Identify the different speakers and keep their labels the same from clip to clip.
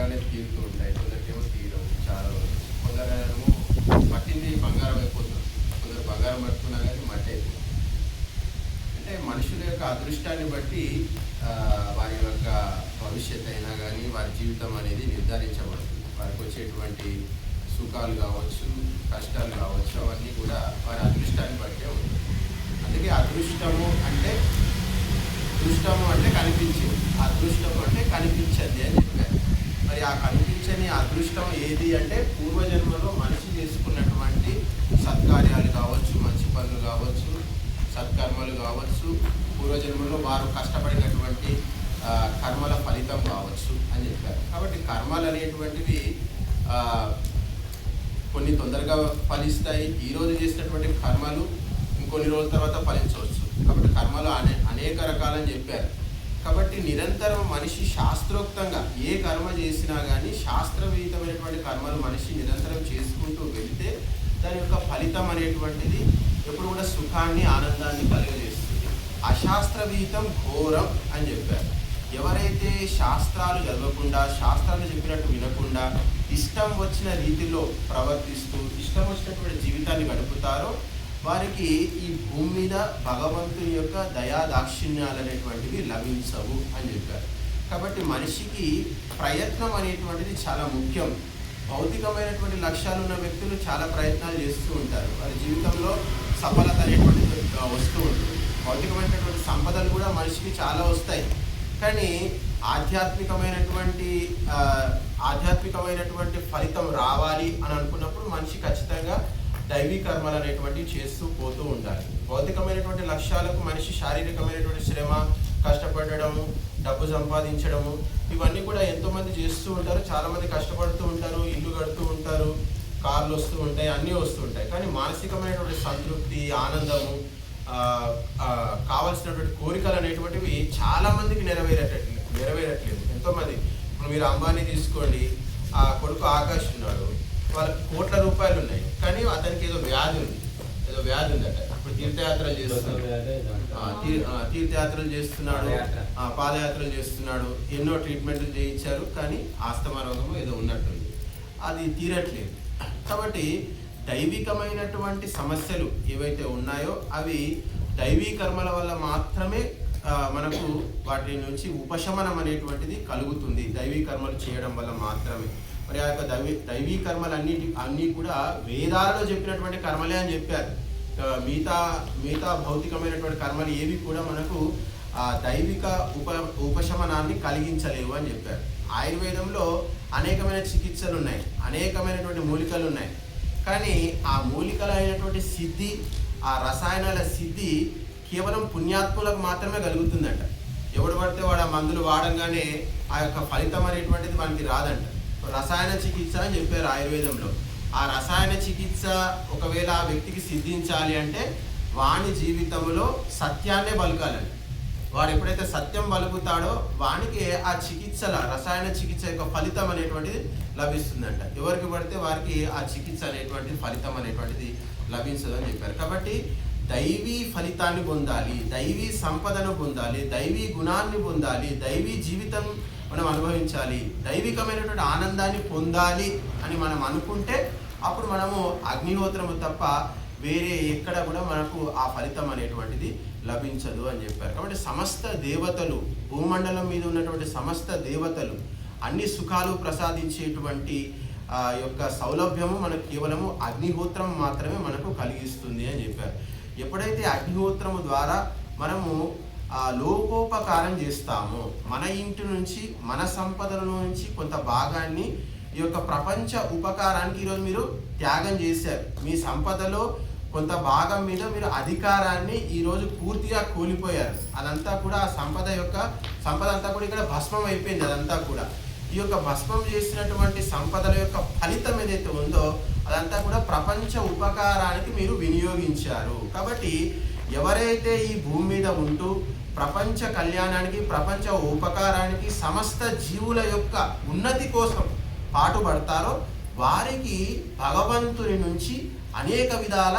Speaker 1: తొందరగానే తీరుతూ ఉంటాయి. కొందరికేమో తీయడం చాలా రోజులు కొందరేమో పట్టింది బంగారం అయిపోతుంది. కొందరు బంగారం పట్టుకున్నా కానీ మట్టి. అయిపోతుంది అంటే మనుషుల యొక్క అదృష్టాన్ని బట్టి వారి యొక్క భవిష్యత్ అయినా కానీ వారి జీవితం అనేది నిర్ధారించబడుతుంది. వారికి వచ్చేటువంటి సుఖాలు కావచ్చు కష్టాలు కావచ్చు అవన్నీ కూడా వారి అదృష్టాన్ని బట్టే ఉంటుంది అందుకే అదృష్టము అంటే అదృష్టము అంటే కనిపించేది. అదృష్టము అంటే కనిపించద్ది అని చెప్పారు. మరి ఆ కనిపించని అదృష్టం ఏది అంటే పూర్వజన్మలో మనిషి చేసుకున్నటువంటి సత్కార్యాలు కావచ్చు మంచి పనులు కావచ్చు సత్కర్మలు కావచ్చు పూర్వజన్మలో వారు కష్టపడినటువంటి కర్మల ఫలితం కావచ్చు అని చెప్పారు. కాబట్టి కర్మలు అనేటువంటివి కొన్ని తొందరగా ఫలిస్తాయి. ఈ రోజు చేసినటువంటి కర్మలు ఇంకొన్ని రోజుల తర్వాత ఫలించవచ్చు. కాబట్టి కర్మలు అనే అనేక రకాలని చెప్పారు. కాబట్టి నిరంతరం మనిషి శాస్త్రోక్తంగా ఏ కర్మ చేసినా కానీ శాస్త్రవిహితమైనటువంటి కర్మలు మనిషి నిరంతరం చేసుకుంటూ వెళితే దాని యొక్క ఫలితం అనేటువంటిది ఎప్పుడు కూడా సుఖాన్ని ఆనందాన్ని కలుగజేస్తుంది. అశాస్త్రవిహితం ఘోరం అని చెప్పారు. ఎవరైతే శాస్త్రాలు చదవకుండా శాస్త్రాలు చెప్పినట్టు వినకుండా ఇష్టం వచ్చిన రీతిలో ప్రవర్తిస్తూ ఇష్టం వచ్చినటువంటి జీవితాన్ని గడుపుతారో వారికి ఈ భూమి మీద భగవంతుని యొక్క దయా దాక్షిణ్యాలు అనేటువంటివి లభించవు అని చెప్పారు. కాబట్టి మనిషికి ప్రయత్నం అనేటువంటిది చాలా ముఖ్యం. భౌతికమైనటువంటి లక్ష్యాలు ఉన్న వ్యక్తులు చాలా ప్రయత్నాలు చేస్తూ ఉంటారు. వారి జీవితంలో సఫలత అనేటువంటిది వస్తూ ఉంటుంది. భౌతికమైనటువంటి సంపదలు కూడా మనిషికి చాలా వస్తాయి. కానీ ఆధ్యాత్మికమైనటువంటి ఆధ్యాత్మికమైనటువంటి ఫలితం రావాలి అని అనుకున్నప్పుడు మనిషి ఖచ్చితంగా దైవీ కర్మలు అనేటువంటివి చేస్తూ పోతూ ఉండాలి భౌతికమైనటువంటి లక్ష్యాలకు మనిషి శారీరకమైనటువంటి శ్రమ కష్టపడడము డబ్బు సంపాదించడము ఇవన్నీ కూడా ఎంతోమంది చేస్తూ ఉంటారు. చాలామంది కష్టపడుతూ ఉంటారు ఇల్లు కడుతూ ఉంటారు కార్లు వస్తూ ఉంటాయి అన్నీ వస్తూ ఉంటాయి. కానీ మానసికమైనటువంటి సంతృప్తి ఆనందము కావలసినటువంటి కావాల్సినటువంటి కోరికలు అనేటువంటివి చాలామందికి నెరవేరట్లేదు. నెరవేరట్లేదు ఇప్పుడు మీరు అంబానీ తీసుకోండి. ఆ కొడుకు ఆకాష్ ఉన్నాడు వాళ్ళకి కోట్ల రూపాయలు ఉన్నాయి. కానీ అతనికి ఏదో వ్యాధి ఉంది. ఏదో వ్యాధి ఉందట. ఇప్పుడు తీర్థయాత్రలు చేస్తున్నాడు. తీర్థయాత్రలు చేస్తున్నాడు. పాదయాత్రలు చేస్తున్నాడు. ఎన్నో ట్రీట్మెంట్లు చేయించారు. కానీ ఆస్తమా రోగము ఏదో ఉన్నట్టుంది. అది తీరట్లేదు. కాబట్టి దైవికమైనటువంటి సమస్యలు ఏవైతే ఉన్నాయో అవి దైవీ కర్మల వల్ల మాత్రమే మనకు వాటి నుంచి ఉపశమనం అనేటువంటిది కలుగుతుంది. దైవీ కర్మలు చేయడం వల్ల మాత్రమే. మరి ఆ యొక్క దైవీ దైవీ కర్మలు అన్నిటి అన్నీ కూడా వేదాలలో చెప్పినటువంటి కర్మలే అని చెప్పారు. మిగతా మిగతా భౌతికమైనటువంటి కర్మలు ఏవి కూడా మనకు ఆ దైవిక ఉప ఉపశమనాన్ని కలిగించలేవు అని చెప్పారు. ఆయుర్వేదంలో అనేకమైన చికిత్సలు ఉన్నాయి అనేకమైనటువంటి మూలికలు ఉన్నాయి. కానీ ఆ మూలికలు అయినటువంటి సిద్ధి ఆ రసాయనాల సిద్ధి కేవలం పుణ్యాత్ములకు మాత్రమే కలుగుతుందంట. ఎవడు పడితే వాడు ఆ మందులు వాడంగానే ఆ యొక్క ఫలితం అనేటువంటిది మనకి రాదంట. రసాయన చికిత్స అని చెప్పారు ఆయుర్వేదంలో. ఆ రసాయన చికిత్స ఒకవేళ ఆ వ్యక్తికి సిద్ధించాలి అంటే వాని జీవితంలో సత్యాన్నే పలకాలండి వాడు ఎప్పుడైతే సత్యం పలుకుతాడో వానికి ఆ చికిత్సల రసాయన చికిత్స యొక్క ఫలితం అనేటువంటిది లభిస్తుందంట. ఎవరికి పడితే వారికి ఆ చికిత్స అనేటువంటి ఫలితం అనేటువంటిది లభించదు అని చెప్పారు. కాబట్టి దైవీ ఫలితాన్ని పొందాలి దైవీ సంపదను పొందాలి దైవీ గుణాన్ని పొందాలి దైవీ జీవితం మనం అనుభవించాలి. దైవికమైనటువంటి ఆనందాన్ని పొందాలి అని మనం అనుకుంటే అప్పుడు మనము అగ్నిహోత్రము తప్ప వేరే ఎక్కడ కూడా మనకు ఆ ఫలితం అనేటువంటిది లభించదు అని చెప్పారు. కాబట్టి సమస్త దేవతలు భూమండలం మీద ఉన్నటువంటి సమస్త దేవతలు అన్ని సుఖాలు ప్రసాదించేటువంటి ఆ యొక్క సౌలభ్యము మనకు కేవలము అగ్నిహోత్రం మాత్రమే మనకు కలిగిస్తుంది అని చెప్పారు. ఎప్పుడైతే అగ్నిహోత్రము ద్వారా మనము ఆ లోకోపకారం చేస్తాము. మన ఇంటి నుంచి మన సంపదల నుంచి కొంత భాగాన్ని ఈ యొక్క ప్రపంచ ఉపకారానికి ఈరోజు మీరు త్యాగం చేశారు. మీ సంపదలో కొంత భాగం మీద మీరు అధికారాన్ని ఈరోజు పూర్తిగా కోల్పోయారు. అదంతా కూడా ఆ సంపద యొక్క సంపద అంతా కూడా ఇక్కడ భస్మం అయిపోయింది అదంతా కూడా. ఈ యొక్క భస్మం చేసినటువంటి సంపదల యొక్క ఫలితం ఏదైతే ఉందో అదంతా కూడా ప్రపంచ ఉపకారానికి మీరు వినియోగించారు. కాబట్టి ఎవరైతే ఈ భూమి మీద ఉంటూ ప్రపంచ కళ్యాణానికి ప్రపంచ ఉపకారానికి సమస్త జీవుల యొక్క ఉన్నతి కోసం పాటుపడతారో వారికి భగవంతుని నుంచి అనేక విధాల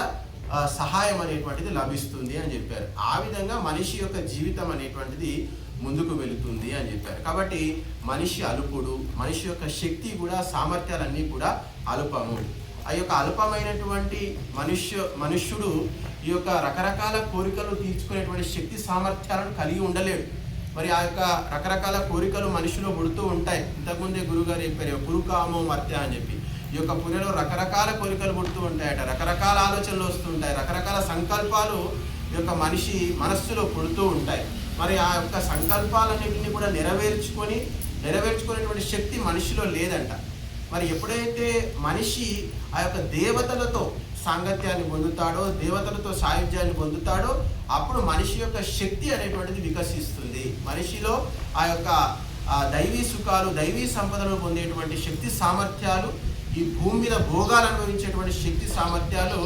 Speaker 1: సహాయం అనేటువంటిది లభిస్తుంది అని చెప్పారు. ఆ విధంగా మనిషి యొక్క జీవితం అనేటువంటిది ముందుకు వెళుతుంది అని చెప్పారు. కాబట్టి మనిషి అలుపుడు మనిషి యొక్క శక్తి కూడా సామర్థ్యాలన్నీ కూడా అల్పము. ఆ యొక్క అల్పమైనటువంటి మనుష్య మనుష్యుడు ఈ యొక్క రకరకాల కోరికలు తీర్చుకునేటువంటి శక్తి సామర్థ్యాలను కలిగి ఉండలేడు. మరి ఆ యొక్క రకరకాల కోరికలు మనిషిలో పుడుతూ ఉంటాయి. ఇంతకుముందే గురుగారు చెప్పారు గురుకామో మర్త్య అని చెప్పి. ఈ యొక్క పుణ్యలో రకరకాల కోరికలు పుడుతూ ఉంటాయట. రకరకాల ఆలోచనలు వస్తుంటాయి రకరకాల సంకల్పాలు ఈ యొక్క మనిషి మనస్సులో పుడుతూ ఉంటాయి. మరి ఆ యొక్క సంకల్పాలన్నింటినీ కూడా నెరవేర్చుకొని నెరవేర్చుకునేటువంటి శక్తి మనిషిలో లేదంట. మరి ఎప్పుడైతే మనిషి ఆ యొక్క దేవతలతో సాంగత్యాన్ని పొందుతాడో దేవతలతో సాయుధ్యాన్ని పొందుతాడో అప్పుడు మనిషి యొక్క శక్తి అనేటువంటిది వికసిస్తుంది. మనిషిలో ఆ యొక్క దైవీ సుఖాలు దైవీ సంపదలు పొందేటువంటి శక్తి సామర్థ్యాలు ఈ భూమి మీద భోగాలు అనుభవించేటువంటి శక్తి సామర్థ్యాలు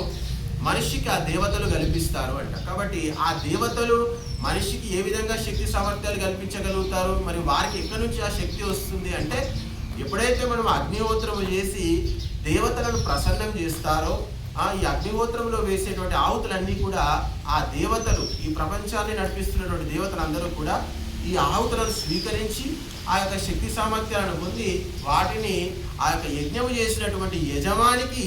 Speaker 1: మనిషికి ఆ దేవతలు కల్పిస్తారు అంట. కాబట్టి ఆ దేవతలు మనిషికి ఏ విధంగా శక్తి సామర్థ్యాలు కల్పించగలుగుతారు? మరి వారికి ఎక్కడి నుంచి ఆ శక్తి వస్తుంది అంటే ఎప్పుడైతే మనం అగ్నిహోత్రము చేసి దేవతలను ప్రసన్నం చేస్తారో ఆ ఈ అగ్నిహోత్రంలో వేసేటువంటి ఆహుతులన్నీ కూడా ఆ దేవతలు ఈ ప్రపంచాన్ని నడిపిస్తున్నటువంటి దేవతలు అందరూ కూడా ఈ ఆహుతులను స్వీకరించి ఆ యొక్క శక్తి సామర్థ్యాలను పొంది వాటిని ఆ యొక్క యజ్ఞము చేసినటువంటి యజమానికి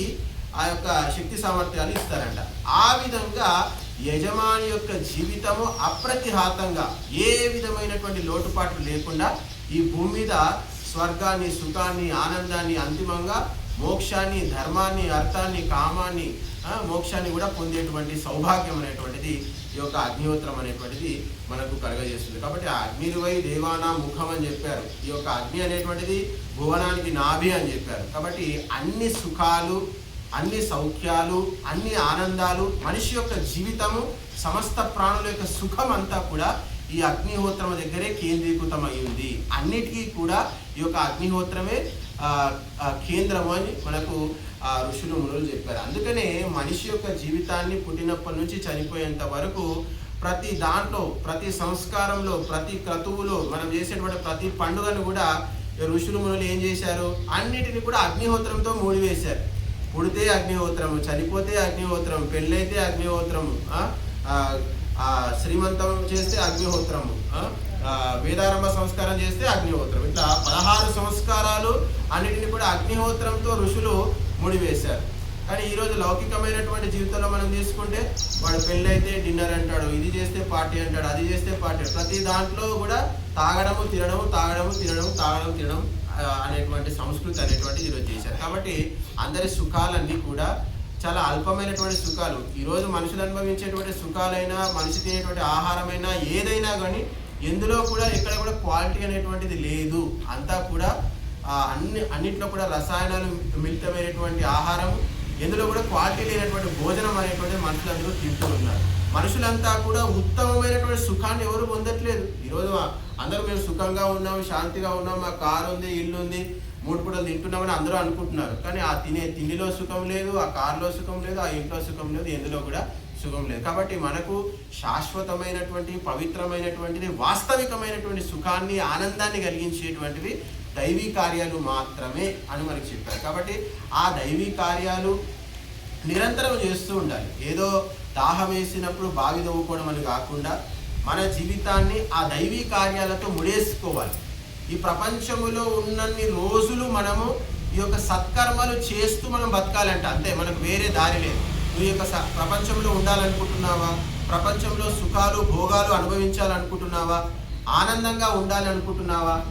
Speaker 1: ఆ యొక్క శక్తి సామర్థ్యాలు ఇస్తారంట. ఆ విధంగా యజమాని యొక్క జీవితము అప్రతిహాతంగా ఏ విధమైనటువంటి లోటుపాట్లు లేకుండా ఈ భూమి మీద స్వర్గాన్ని సుఖాన్ని ఆనందాన్ని అంతిమంగా మోక్షాన్ని ధర్మాన్ని అర్థాన్ని కామాన్ని మోక్షాన్ని కూడా పొందేటువంటి సౌభాగ్యం అనేటువంటిది ఈ యొక్క అగ్నిహోత్రం అనేటువంటిది మనకు కలగజేస్తుంది. కాబట్టి ఆ అగ్నిరువై దేవానా ముఖం అని చెప్పారు. ఈ యొక్క అగ్ని అనేటువంటిది భువనానికి నాభి అని చెప్పారు. కాబట్టి అన్ని సుఖాలు అన్ని సౌఖ్యాలు అన్ని ఆనందాలు మనిషి యొక్క జీవితము సమస్త ప్రాణుల యొక్క సుఖం అంతా కూడా ఈ అగ్నిహోత్రం దగ్గరే కేంద్రీకృతమై ఉంది అన్నిటికీ కూడా ఈ యొక్క అగ్నిహోత్రమే కేంద్రం కేంద్రము అని మనకు ఋషులు మునులు చెప్పారు. అందుకనే మనిషి యొక్క జీవితాన్ని పుట్టినప్పటి నుంచి చనిపోయేంత వరకు ప్రతి దాంట్లో ప్రతి సంస్కారంలో ప్రతి క్రతువులో మనం చేసేటువంటి ప్రతి పండుగను కూడా ఋషులు మునులు ఏం చేశారు? అన్నిటిని కూడా అగ్నిహోత్రంతో మూడివేశారు. పుడితే అగ్నిహోత్రము చనిపోతే అగ్నిహోత్రం పెళ్ళైతే అగ్నిహోత్రము శ్రీమంతం చేస్తే అగ్నిహోత్రము. వేదారంభ సంస్కారం చేస్తే అగ్నిహోత్రం. ఇట్లా పదహారు సంస్కారాలు అన్నిటిని కూడా అగ్నిహోత్రంతో ఋషులు ముడివేశారు. కానీ ఈరోజు లౌకికమైనటువంటి జీవితంలో మనం తీసుకుంటే వాడు పెళ్ళైతే డిన్నర్ అంటాడు ఇది చేస్తే పార్టీ అంటాడు అది చేస్తే పార్టీ ప్రతి దాంట్లో కూడా తాగడము తినడము తాగడము తినడము తాగడం తినడం అనేటువంటి సంస్కృతి అనేటువంటి ఈరోజు చేశారు. కాబట్టి అందరి సుఖాలన్నీ కూడా చాలా అల్పమైనటువంటి సుఖాలు. ఈరోజు మనుషులు అనుభవించేటువంటి సుఖాలైనా మనిషి తినేటువంటి ఆహారమైనా ఏదైనా కానీ ఎందులో కూడా ఎక్కడ కూడా క్వాలిటీ అనేటువంటిది లేదు. అంతా కూడా అన్ని అన్నిట్లో కూడా రసాయనాలు మిళితమైనటువంటి ఆహారం ఎందులో కూడా క్వాలిటీ లేనటువంటి భోజనం అనేటువంటి మనుషులందరూ తింటూ ఉన్నారు. మనుషులంతా కూడా ఉత్తమమైనటువంటి సుఖాన్ని ఎవరు పొందట్లేదు. ఈరోజు అందరూ మేము సుఖంగా ఉన్నాం శాంతిగా ఉన్నాం మా కారు ఉంది ఇల్లు ఉంది మూడు పూటలు తింటున్నామని అందరూ అనుకుంటున్నారు. కానీ ఆ తినే తిండిలో సుఖం లేదు ఆ కారులో సుఖం లేదు ఆ ఇంట్లో సుఖం లేదు ఎందులో కూడా సుఖం లేదు. కాబట్టి మనకు శాశ్వతమైనటువంటి పవిత్రమైనటువంటిది వాస్తవికమైనటువంటి సుఖాన్ని ఆనందాన్ని కలిగించేటువంటివి దైవీ కార్యాలు మాత్రమే అని మనకి చెప్పారు. కాబట్టి ఆ దైవీ కార్యాలు నిరంతరం చేస్తూ ఉండాలి. ఏదో దాహం వేసినప్పుడు బావి తవ్వుకోవడం అని కాకుండా మన జీవితాన్ని ఆ దైవీ కార్యాలతో ముడేసుకోవాలి. ఈ ప్రపంచములో ఉన్నన్ని రోజులు మనము ఈ యొక్క సత్కర్మలు చేస్తూ మనం బతకాలంట. అంతే మనకు వేరే దారి లేదు. నువ్వు ఈ యొక్క స- ప్రపంచంలో ఉండాలనుకుంటున్నావా? ప్రపంచంలో సుఖాలు భోగాలు అనుభవించాలనుకుంటున్నావా? ఆనందంగా ఉండాలనుకుంటున్నావా?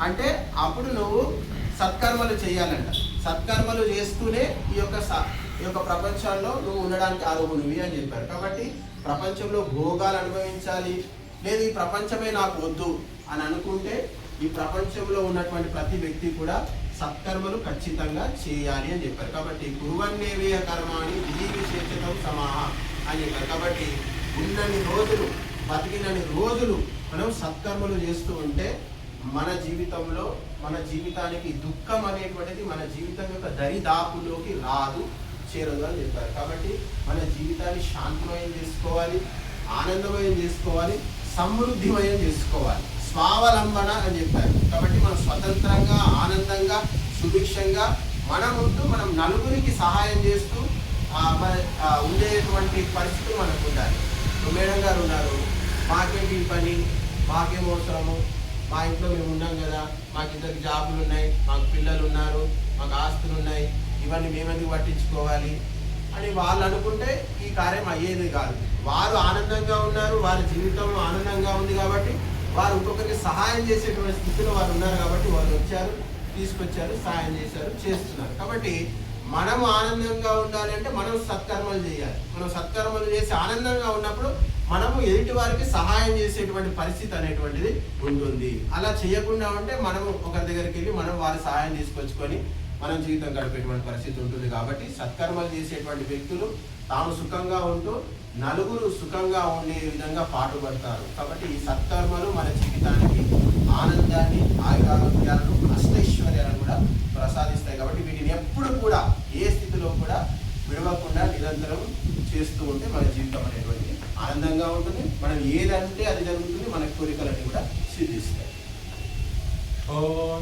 Speaker 1: అంటే అప్పుడు నువ్వు సత్కర్మలు చేయాలంట. సత్కర్మలు చేస్తూనే ఈ యొక్క స- ఈ యొక్క ప్రపంచంలో నువ్వు ఉండడానికి అర్హునివి అని చెప్పారు. కాబట్టి ప్రపంచంలో భోగాలు అనుభవించాలి. లేదు ఈ ప్రపంచమే నాకు వద్దు అని అనుకుంటే ఈ ప్రపంచంలో ఉన్నటువంటి ప్రతి వ్యక్తి కూడా సత్కర్మలు ఖచ్చితంగా చేయాలి అని చెప్పారు. కాబట్టి కురువన్నేవేయ కర్మాని విధి విశేషతం సమాహ అని చెప్పారు. కాబట్టి ఉన్నన్ని రోజులు బతికినన్ని రోజులు మనం సత్కర్మలు చేస్తూ ఉంటే మన జీవితంలో మన జీవితానికి దుఃఖం అనేటువంటిది మన జీవితం యొక్క దరిదాపులోకి రాదు. చేరదు అని చెప్పారు. కాబట్టి మన జీవితాన్ని శాంతిమయం చేసుకోవాలి ఆనందమయం చేసుకోవాలి సమృద్ధిమయం చేసుకోవాలి. స్వావలంబన అని చెప్పారు. కాబట్టి మనం స్వతంత్రంగా ఆనందంగా సుభిక్షంగా మనం ఉంటూ మనం నలుగురికి సహాయం చేస్తూ మన ఉండేటువంటి పరిస్థితి మనకు ఉండాలి. మేడం గారు ఉన్నారు. మాకేంటి ఈ పని? మాకేం అవసరము? మా ఇంట్లో మేము ఉన్నాం కదా. మాకు ఇద్దరికి జాబులు ఉన్నాయి. మాకు పిల్లలు ఉన్నారు. మాకు ఆస్తులు ఉన్నాయి. ఇవన్నీ మేమెందుకు పట్టించుకోవాలి అని వాళ్ళు అనుకుంటే ఈ కార్యం అయ్యేది కాదు. వారు ఆనందంగా ఉన్నారు వారి జీవితం ఆనందంగా ఉంది కాబట్టి వారు ఇంకొకరికి సహాయం చేసేటువంటి స్థితిలో వారు ఉన్నారు కాబట్టి వాళ్ళు వచ్చారు తీసుకొచ్చారు సహాయం చేశారు చేస్తున్నారు. కాబట్టి మనం ఆనందంగా ఉండాలి అంటే మనం సత్కర్మలు చేయాలి. మనం సత్కర్మలు చేసి ఆనందంగా ఉన్నప్పుడు మనము ఎదుటి వారికి సహాయం చేసేటువంటి పరిస్థితి అనేటువంటిది ఉంటుంది. అలా చేయకుండా ఉంటే మనము ఒకరి దగ్గరికి వెళ్ళి మనం వారి సహాయం తీసుకొచ్చుకొని మనం జీవితం గడిపేటువంటి పరిస్థితి ఉంటుంది కాబట్టి సత్కర్మలు చేసేటువంటి వ్యక్తులు తాము సుఖంగా ఉంటూ నలుగురు సుఖంగా ఉండే విధంగా పాటుపడతారు. కాబట్టి ఈ సత్కర్మలు మన జీవితానికి ఆనందాన్ని ఆయురారోగ్యాలను అష్టైశ్వర్యాలను కూడా ప్రసాదిస్తాయి. కాబట్టి వీటిని ఎప్పుడు కూడా ఏ స్థితిలో కూడా విడవకుండా నిరంతరం చేస్తూ ఉంటే మన జీవితం అనేటువంటిది ఆనందంగా ఉంటుంది. మనం ఏదంటే అది జరుగుతుంది మన కోరికలన్నీ కూడా సిద్ధిస్తాయి.
Speaker 2: ఓం